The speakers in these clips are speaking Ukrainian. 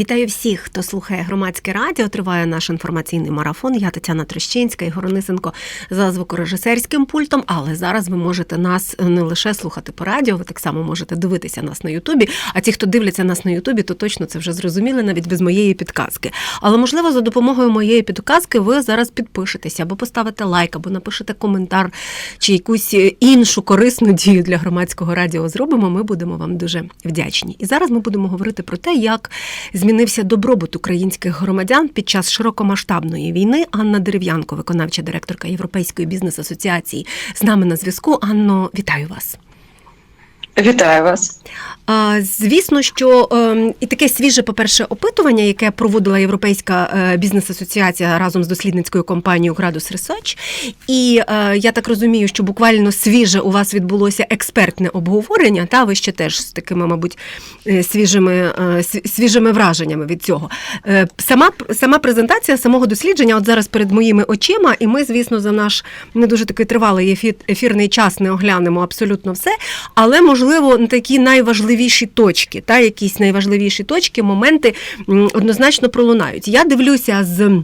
Вітаю всіх, хто слухає громадське радіо. Триває наш інформаційний марафон. Я Тетяна Трещинська і Горонисенко за звукорежисерським пультом. Але зараз ви можете нас не лише слухати по радіо, ви так само можете дивитися нас на Ютубі. А ті, хто дивляться нас на Ютубі, то точно це вже зрозуміли навіть без моєї підказки. Але можливо, за допомогою моєї підказки ви зараз підпишетеся або поставите лайк, або напишете коментар чи якусь іншу корисну дію для громадського радіо зробимо. Ми будемо вам дуже вдячні. І зараз ми будемо говорити про те, як змінився добробут українських громадян під час широкомасштабної війни. Анна Дерев'янко, виконавча директорка Європейської бізнес-асоціації, з нами на зв'язку. Анно, вітаю вас. Вітаю вас. Звісно, що е, і таке свіже, по-перше, опитування, яке проводила Європейська е, бізнес-асоціація разом з дослідницькою компанією Градус Research. І е, я так розумію, що буквально свіже у вас відбулося експертне обговорення. Та ви ще теж з такими, мабуть, е, свіжими, свіжими враженнями від цього. Сама сама презентація самого дослідження, от зараз перед моїми очима, і ми, звісно, за наш не дуже такий тривалий ефір, ефірний час не оглянемо абсолютно все, але можливо такі найважливіші точки, та якісь найважливіші точки, моменти однозначно пролунають. Я дивлюся з.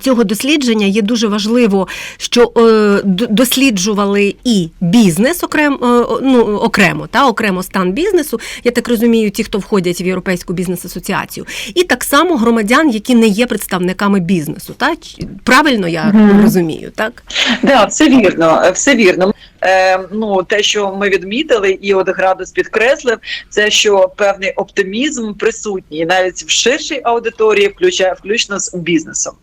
Цього дослідження є дуже важливо, що е, досліджували і бізнес окремо, е, ну, окремо, та окремо стан бізнесу. Я так розумію, ті, хто входять в Європейську бізнес-асоціацію, і так само громадян, які не є представниками бізнесу. Та правильно я Мгм. розумію, так? Да, все вірно, все вірно. Е, ну, те, що ми відмітили, і от градус підкреслив, це що певний оптимізм присутній навіть в ширшій аудиторії, включає включно з бізнесом.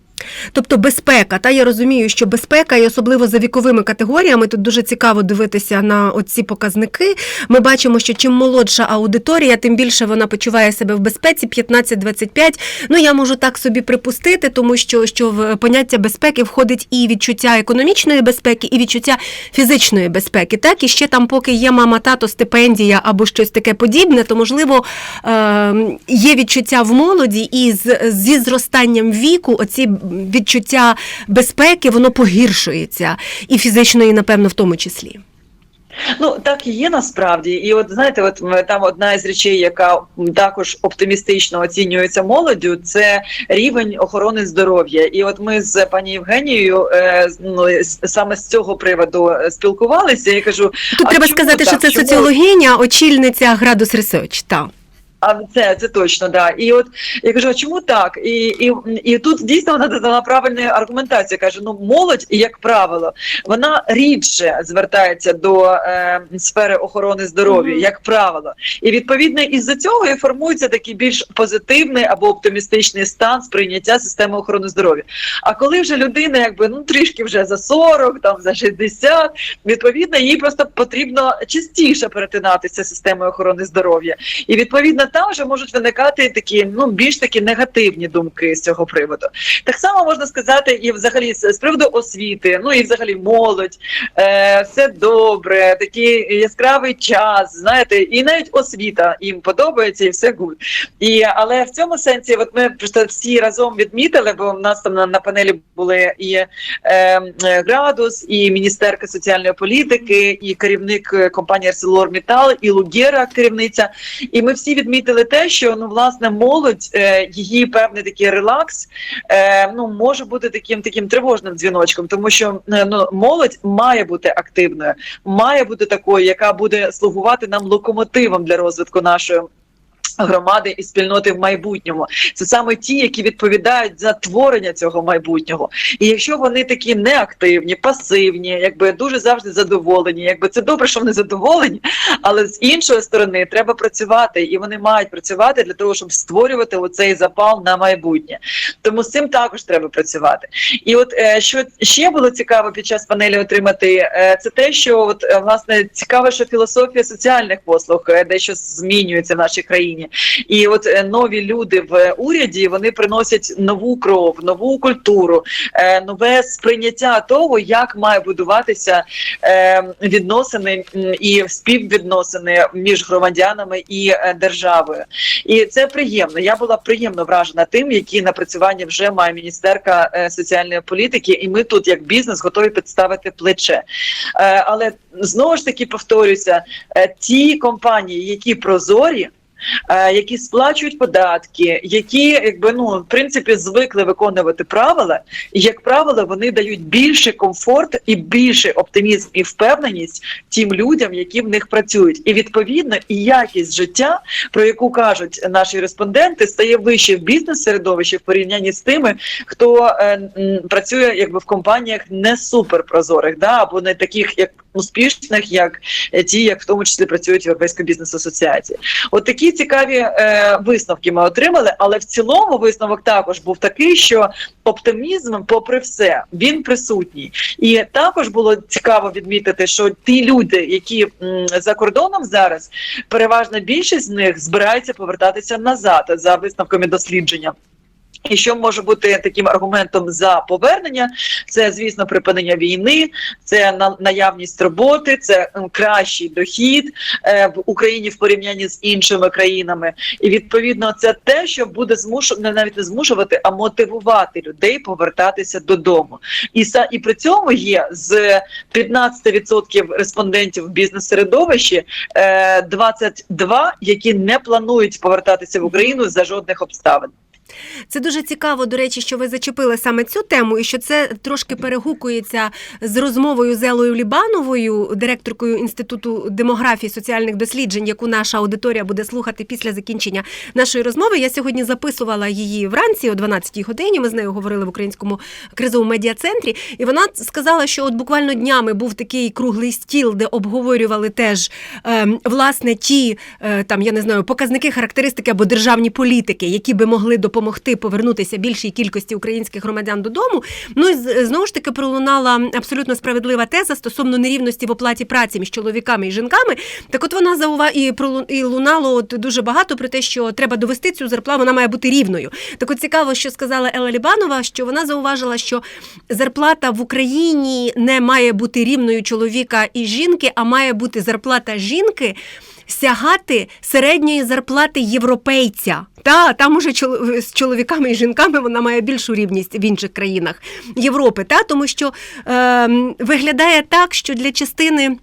Тобто безпека, та я розумію, що безпека, і особливо за віковими категоріями, тут дуже цікаво дивитися на оці показники. Ми бачимо, що чим молодша аудиторія, тим більше вона почуває себе в безпеці 15-25. Ну я можу так собі припустити, тому що, що в поняття безпеки входить і відчуття економічної безпеки, і відчуття фізичної безпеки. Так, і ще там, поки є мама, тато, стипендія або щось таке подібне, то можливо е, є відчуття в молоді, і з, зі зростанням віку оці відчуття безпеки воно погіршується, і фізичної, напевно, в тому числі. Ну так і є насправді, і от знаєте, от там одна із речей, яка також оптимістично оцінюється молоддю, це рівень охорони здоров'я. І от ми з пані Євгенією е, ну, саме з цього приводу е, спілкувалися. Я кажу, Тут треба сказати, що це Чому? соціологиня, очільниця Градус Research, так. А це, це точно, да. І от я кажу, а чому так? І, і, і тут дійсно вона дала правильну аргументацію. Каже: ну молодь, як правило, вона рідше звертається до е, сфери охорони здоров'я, Мгм. як правило. І відповідно із-за цього і формується такий більш позитивний або оптимістичний стан сприйняття системи охорони здоров'я. А коли вже людина, якби ну трішки вже за 40, там за 60, відповідно, їй просто потрібно частіше перетинатися системою охорони здоров'я. І відповідно там вже можуть виникати такі ну більш такі негативні думки з цього приводу. Так само можна сказати, і взагалі з, приводу освіти, ну і взагалі молодь, е, все добре, такий яскравий час. Знаєте, і навіть освіта їм подобається, і все гуд. І але в цьому сенсі, от ми просто всі разом відмітили, бо в нас там на, на панелі були і е, е, градус, і міністерка соціальної політики, і керівник е, компанії ArcelorMittal, і Лугера, керівниця. І ми всі відмітили те, що ну власне молодь, е, її певний такий релакс, е, ну може бути таким таким тривожним дзвіночком, тому що е, ну молодь має бути активною, має бути такою, яка буде слугувати нам локомотивом для розвитку нашої. Громади і спільноти в майбутньому це саме ті, які відповідають за творення цього майбутнього. І якщо вони такі неактивні, пасивні, якби дуже завжди задоволені, якби це добре, що вони задоволені, але з іншої сторони треба працювати, і вони мають працювати для того, щоб створювати оцей запал на майбутнє. Тому з цим також треба працювати. І от е, що ще було цікаво під час панелі отримати, е, це те, що от е, власне цікаво, що філософія соціальних послуг дещо змінюється в нашій країні. І от е, нові люди в уряді вони приносять нову кров, нову культуру, е, нове сприйняття того, як має будуватися е, відносини і співвідносини між громадянами і державою. І це приємно. Я була приємно вражена тим, які напрацювання вже має міністерка соціальної політики, і ми тут, як бізнес, готові підставити плече. Але знову ж таки повторюся, ті компанії, які прозорі. Е, Які сплачують податки, які якби ну в принципі звикли виконувати правила, і як правило, вони дають більше комфорт і більше оптимізм і впевненість тим людям, які в них працюють, і відповідно і якість життя, про яку кажуть наші респонденти, стає вище в бізнес-середовищі в порівнянні з тими, хто е, м, працює якби в компаніях не суперпрозорих, да або не таких як успішних, як ті, як в тому числі працюють в бізнес асоціації. От такі цікаві е, висновки ми отримали, але в цілому висновок також був такий, що оптимізм, попри все, він присутній. І також було цікаво відмітити, що ті люди, які м, за кордоном зараз, переважна більшість з них збираються повертатися назад за висновками дослідження. І що може бути таким аргументом за повернення? Це, звісно, припинення війни, це на- наявність роботи, це кращий дохід е, в Україні в порівнянні з іншими країнами. І відповідно, це те, що буде змушувати навіть не змушувати, а мотивувати людей повертатися додому. І са і при цьому є з 15% респондентів в бізнес-середовищі е, 22, які не планують повертатися в Україну за жодних обставин. Це дуже цікаво, до речі, що ви зачепили саме цю тему, і що це трошки перегукується з розмовою з Елою Лібановою, директоркою інституту демографії соціальних досліджень, яку наша аудиторія буде слухати після закінчення нашої розмови. Я сьогодні записувала її вранці о 12-й годині. Ми з нею говорили в українському кризовому медіа-центрі, і вона сказала, що от буквально днями був такий круглий стіл, де обговорювали теж е, власне ті е, там, я не знаю, показники, характеристики або державні політики, які би могли допомогти повернутися більшій кількості українських громадян додому. Ну і знову ж таки пролунала абсолютно справедлива теза стосовно нерівності в оплаті праці між чоловіками і жінками. Так, от вона заува і і лунало от дуже багато про те, що треба довести цю зарплату, вона має бути рівною. Так от цікаво, що сказала Ела Лібанова, що вона зауважила, що зарплата в Україні не має бути рівною чоловіка і жінки, а має бути зарплата жінки. Сягати середньої зарплати європейця. Та там уже з чоловіками і жінками вона має більшу рівність в інших країнах Європи. Та тому що е, виглядає так, що для частини.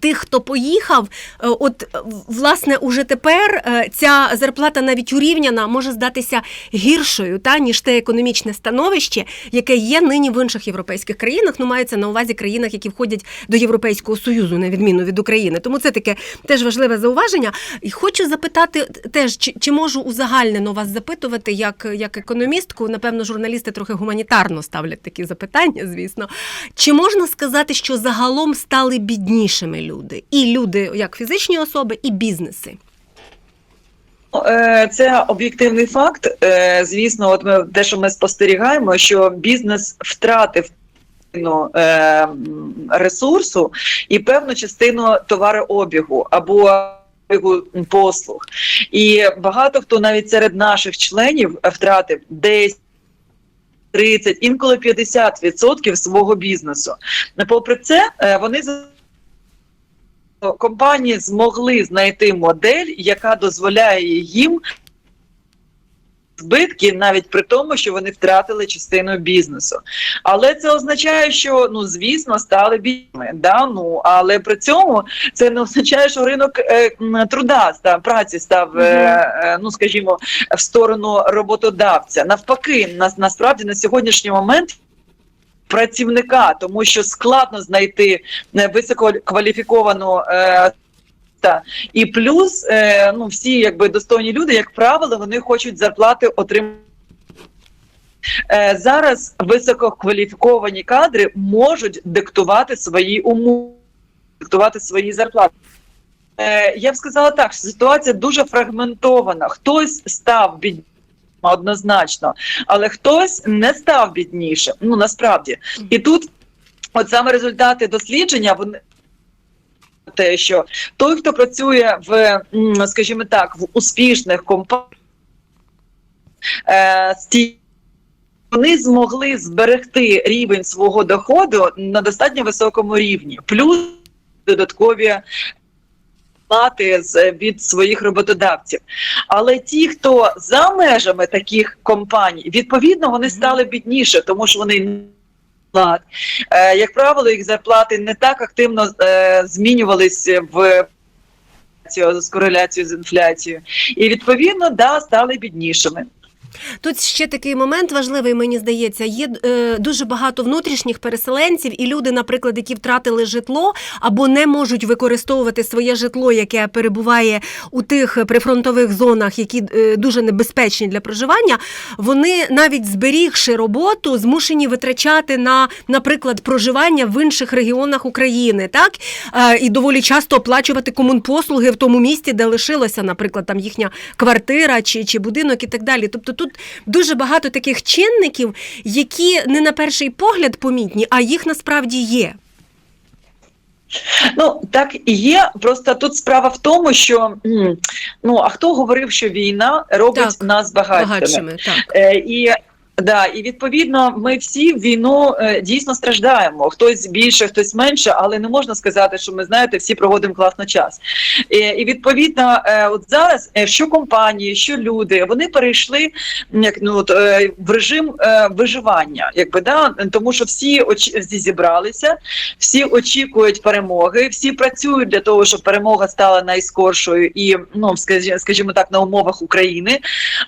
Тих, хто поїхав, е, от е, власне уже тепер е, ця зарплата навіть урівняна може здатися гіршою, та ніж те економічне становище, яке є нині в інших європейських країнах. Ну мається на увазі країнах, які входять до Європейського союзу, на відміну від України. Тому це таке теж важливе зауваження. І хочу запитати теж, чи, чи можу узагальнено вас запитувати, як, як економістку? Напевно, журналісти трохи гуманітарно ставлять такі запитання, звісно. Чи можна сказати, що загалом стали біднішими люди? І люди, як фізичні особи, і бізнеси? Е, Це об'єктивний факт. Е, Звісно, от ми те, що ми спостерігаємо, що бізнес втратив частину, е, ресурсу і певну частину товарообігу або послуг. І багато хто навіть серед наших членів втратив десь 30, інколи 50% свого бізнесу. Попри це, вони компанії змогли знайти модель, яка дозволяє їм збитки, навіть при тому, що вони втратили частину бізнесу. Але це означає, що ну звісно стали бідними. Да? Ну але при цьому це не означає, що ринок е, труда став праці став, е, е, ну скажімо, в сторону роботодавця. Навпаки, нас насправді на сьогоднішній момент. Працівника, тому що складно знайти е, висококваліфіковану е, та і плюс, е, ну всі якби достойні люди, як правило, вони хочуть зарплати отримати. Е, зараз висококваліфіковані кадри можуть диктувати свої умови, диктувати свої зарплати. Е, я б сказала так, що ситуація дуже фрагментована. Хтось став біднішим однозначно, але хтось не став біднішим. Ну насправді. І тут, от саме результати дослідження, вони те, що той, хто працює в, скажімо так, в успішних компаніях, е, вони змогли зберегти рівень свого доходу на достатньо високому рівні, плюс додаткові плати від своїх роботодавців. Але ті, хто за межами таких компаній, відповідно, вони стали бідніше, тому що вони плат. Е, як правило, їх зарплати не так активно е, змінювалися в з кореляцією з інфляцією, і відповідно да стали біднішими. Тут ще такий момент важливий, мені здається. Є е, дуже багато внутрішніх переселенців, і люди, наприклад, які втратили житло або не можуть використовувати своє житло, яке перебуває у тих прифронтових зонах, які е, дуже небезпечні для проживання. Вони навіть зберігши роботу, змушені витрачати на, наприклад, проживання в інших регіонах України, так е, і доволі часто оплачувати комунпослуги в тому місті, де лишилася, наприклад, там їхня квартира чи, чи будинок, і так далі. Тобто тут дуже багато таких чинників, які не на перший погляд помітні, а їх насправді є. Ну так і є. Просто тут справа в тому, що ну а хто говорив, що війна робить Так, нас багатшими? Багатшими, так. Е, і Да, і відповідно ми всі в війну е, дійсно страждаємо. Хтось більше, хтось менше, але не можна сказати, що ми знаєте, всі проводимо класно час. І, і відповідно, е, от зараз е, що компанії, що люди, вони перейшли як ну от е, в режим е, виживання, якби да, тому що всі оч- всі зібралися, всі очікують перемоги, всі працюють для того, щоб перемога стала найскоршою і ну скажімо так, на умовах України.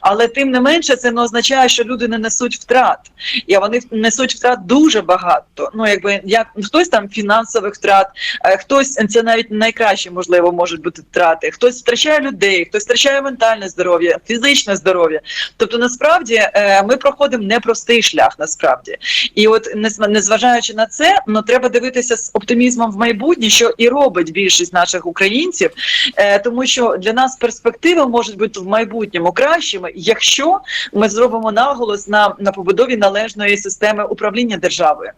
Але тим не менше, це не означає, що люди не несуть втрат. І вони несуть втрат дуже багато. Ну якби як хтось там фінансових втрат, е, хтось це навіть найкраще можливо можуть бути втрати. Хтось втрачає людей, хтось втрачає ментальне здоров'я, фізичне здоров'я. Тобто, насправді е, ми проходимо непростий шлях. Насправді, і от незважаючи на це, ну треба дивитися з оптимізмом в майбутнє, що і робить більшість наших українців, Е, тому що для нас перспективи можуть бути в майбутньому кращими, якщо ми зробимо наголос на, на побудові належної системи управління державою.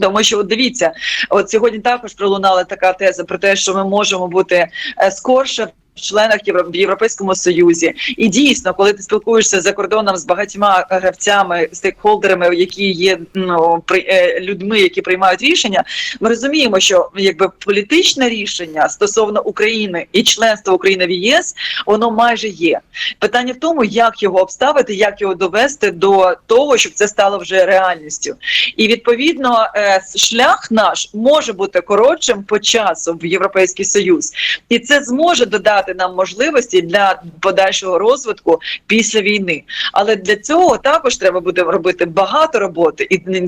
Тому що от дивіться, от сьогодні також пролунала така теза про те, що ми можемо бути е, скорше. Членах в Європейському Союзі, і дійсно, коли ти спілкуєшся за кордоном з багатьма гравцями, стейкхолдерами, які є ну, е, людьми, які приймають рішення, ми розуміємо, що якби політичне рішення стосовно України і членства України в ЄС, воно майже є. Питання в тому, як його обставити, як його довести до того, щоб це стало вже реальністю. І відповідно е, шлях наш може бути коротшим по часу в Європейський Союз, і це зможе додати нам можливості для подальшого розвитку після війни. Але для цього також треба буде робити багато роботи і не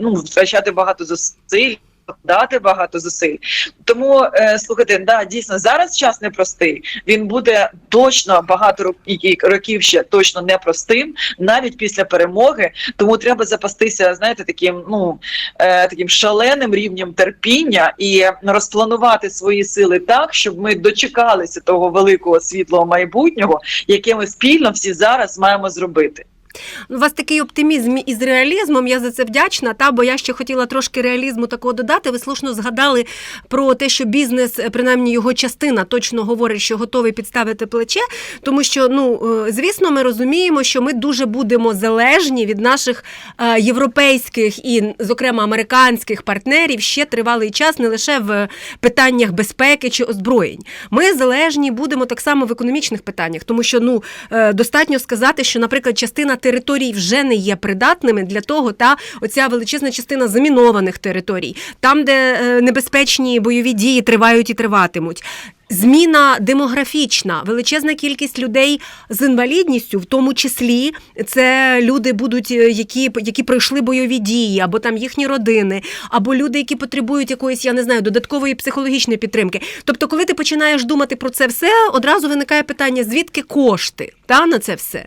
ну, втрачати багато зусиль. Дати багато зусиль, тому е, слухайте, да дійсно зараз час непростий. Він буде точно багато рок- які- років ще точно непростим, навіть після перемоги. Тому треба запастися, знаєте, таким ну е, таким шаленим рівнем терпіння і розпланувати свої сили так, щоб ми дочекалися того великого світлого майбутнього, яке ми спільно всі зараз маємо зробити. У вас такий оптимізм із реалізмом. Я за це вдячна. Та бо я ще хотіла трошки реалізму такого додати. Ви слушно згадали про те, що бізнес, е, принаймні його частина, точно говорить, що готовий підставити плече. Тому що, ну е, звісно, ми розуміємо, що ми дуже будемо залежні від наших е, європейських і, зокрема, американських партнерів ще тривалий час, не лише в питаннях безпеки чи озброєнь. Ми залежні будемо так само в економічних питаннях, тому що ну достатньо сказати, що, наприклад, частина територій вже не є придатними для того, та оця величезна частина замінованих територій, там, де е, небезпечні бойові дії тривають і триватимуть. Зміна демографічна, величезна кількість людей з інвалідністю, в тому числі це люди будуть, е, які, які пройшли бойові дії, або там їхні родини, або люди, які потребують якоїсь, я не знаю, додаткової психологічної підтримки. Тобто, коли ти починаєш думати про це все, одразу виникає питання, звідки кошти та на це все.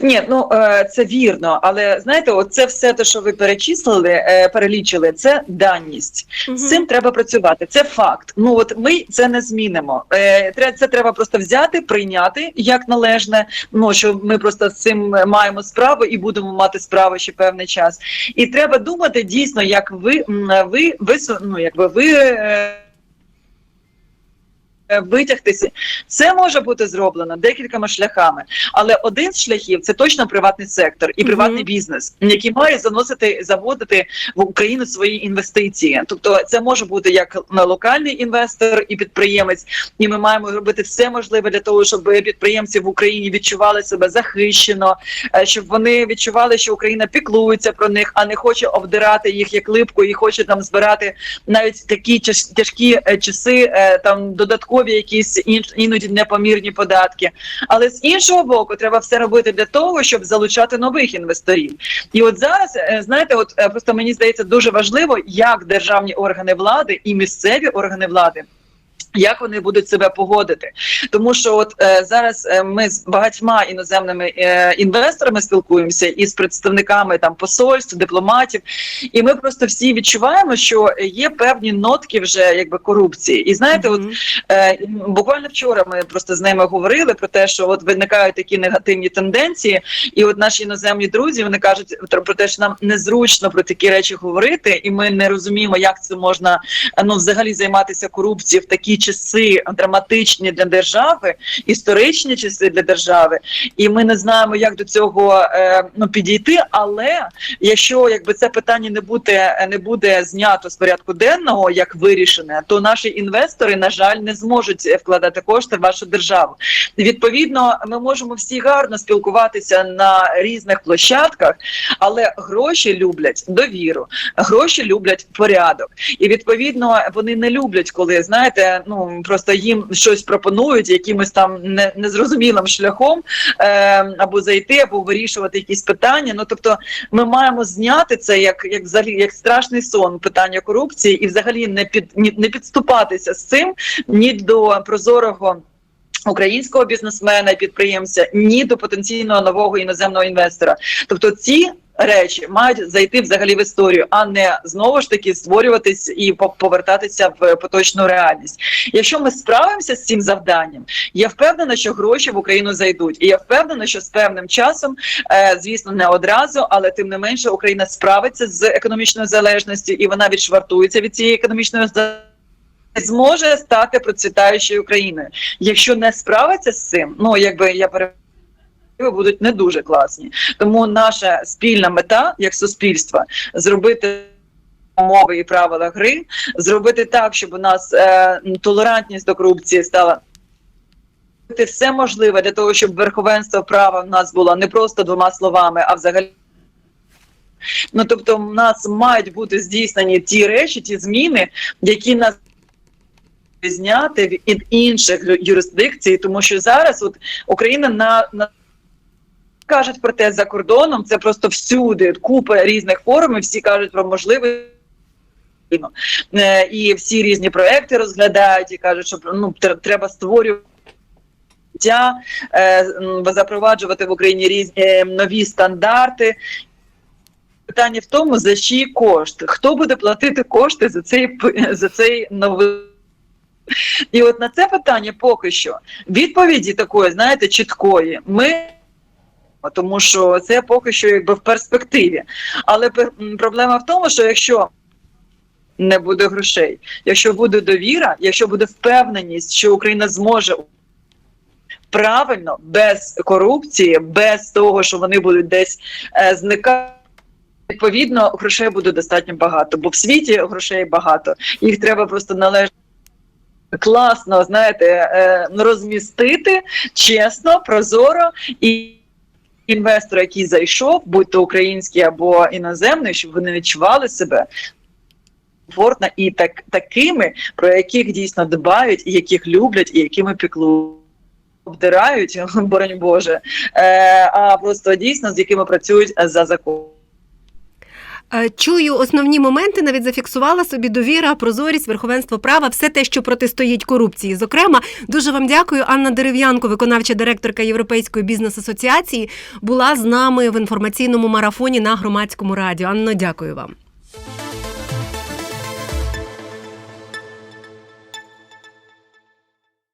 Ні, ну е, це вірно, але знаєте, це все те, що ви перечислили, е, перелічили, це даність. З цим треба працювати. Це факт. Ну от ми це не змінимо. Е, це треба просто взяти, прийняти як належне. Ну що ми просто з цим маємо справу і будемо мати справу ще певний час. І треба думати дійсно, як ви ви, ви ну, якби ви. Е, витягтися. Це може бути зроблено декількома шляхами, але один з шляхів це точно приватний сектор і приватний бізнес, який має заносити заводити в Україну свої інвестиції. Тобто, це може бути як локальний інвестор і підприємець, і ми маємо робити все можливе для того, щоб підприємці в Україні відчували себе захищено, е, щоб вони відчували, що Україна піклується про них, а не хоче обдирати їх як липку і хоче там збирати навіть такі тяж- тяжкі е, часи, там додаткові якісь інш- іноді непомірні податки. Але з іншого боку, треба все робити для того, щоб залучати нових інвесторів. І от зараз е, знаєте, от е, просто мені здається дуже важливо, як державні органи влади і місцеві органи влади. Як вони будуть себе поводити, тому що от е, зараз е, ми з багатьма іноземними е, інвесторами спілкуємося і з представниками там посольств, дипломатів, і ми просто всі відчуваємо, що є певні нотки вже якби корупції. І знаєте, от Е, буквально вчора ми просто з ними говорили про те, що от виникають такі негативні тенденції, і от наші іноземні друзі вони кажуть про те, що нам незручно про такі речі говорити, і ми не розуміємо, як це можна ну взагалі займатися корупцією в такі часи драматичні для держави, історичні часи для держави, і ми не знаємо, як до цього е, ну підійти. Але якщо якби це питання не буде не буде знято з порядку денного, як вирішене, то наші інвестори, на жаль, не зможуть вкладати кошти в вашу державу. Відповідно, ми можемо всі гарно спілкуватися на різних площадках, але гроші люблять довіру, гроші люблять порядок, і відповідно вони не люблять, коли знаєте, ну просто їм щось пропонують якимось там не, незрозумілим шляхом е, або зайти, або вирішувати якісь питання. Ну тобто, ми маємо зняти це як, як взагалі як страшний сон питання корупції, і взагалі не під не підступатися з цим ні до прозорого. Українського бізнесмена і підприємця ні до потенційного нового іноземного інвестора, тобто ці речі мають зайти взагалі в історію, а не знову ж таки створюватись і по- повертатися в поточну реальність. Якщо ми справимося з цим завданням, я впевнена, що гроші в Україну зайдуть, і я впевнена, що з певним часом, е, звісно, не одразу, але тим не менше Україна справиться з економічною залежністю, і вона відшвартується від цієї економічної залежності. Зможе стати процвітаючою Україною. Якщо не справиться з цим, ну якби я пере будуть не дуже класні. Тому наша спільна мета як суспільства зробити умови і правила гри, зробити так, щоб у нас е, толерантність до корупції стала. Все можливе для того, щоб верховенство права в нас було не просто двома словами, а взагалі. Ну тобто, в нас мають бути здійснені ті речі, ті зміни, які нас зняти від інших юрисдикцій, тому що зараз от Україна на, на кажуть про те за кордоном, це просто всюди купа різних форумів, всі кажуть про можливості. Е, І всі різні проекти розглядають і кажуть, що ну треба створювати. е, запроваджувати в Україні різні е, нові стандарти. Питання в тому, за чий кошт, хто буде платити кошти за цей за цей новий. І от на це питання поки що відповіді такої, знаєте, чіткої. Ми тому що це поки що якби в перспективі. Але проблема в тому, що якщо не буде грошей, якщо буде довіра, якщо буде впевненість, що Україна зможе правильно, без корупції, без того, що вони будуть десь е, зникати. Відповідно, грошей буде достатньо багато, бо в світі грошей багато. Їх треба просто належно класно, знаєте, е, розмістити чесно, прозоро і. Інвестор, який зайшов, будь то український або іноземний, щоб вони відчували себе комфортно і так такими, про яких дійсно дбають, і яких люблять, і якими піклують. Обдирають, боронь Боже, е, а просто дійсно з якими працюють за законом. Е, Чую основні моменти, навіть зафіксувала собі довіра, прозорість, верховенство права, все те, що протистоїть корупції. Зокрема, дуже вам дякую. Анна Дерев'янко, виконавча директорка Європейської бізнес-асоціації, була з нами в інформаційному марафоні на громадському радіо. Анно, дякую вам.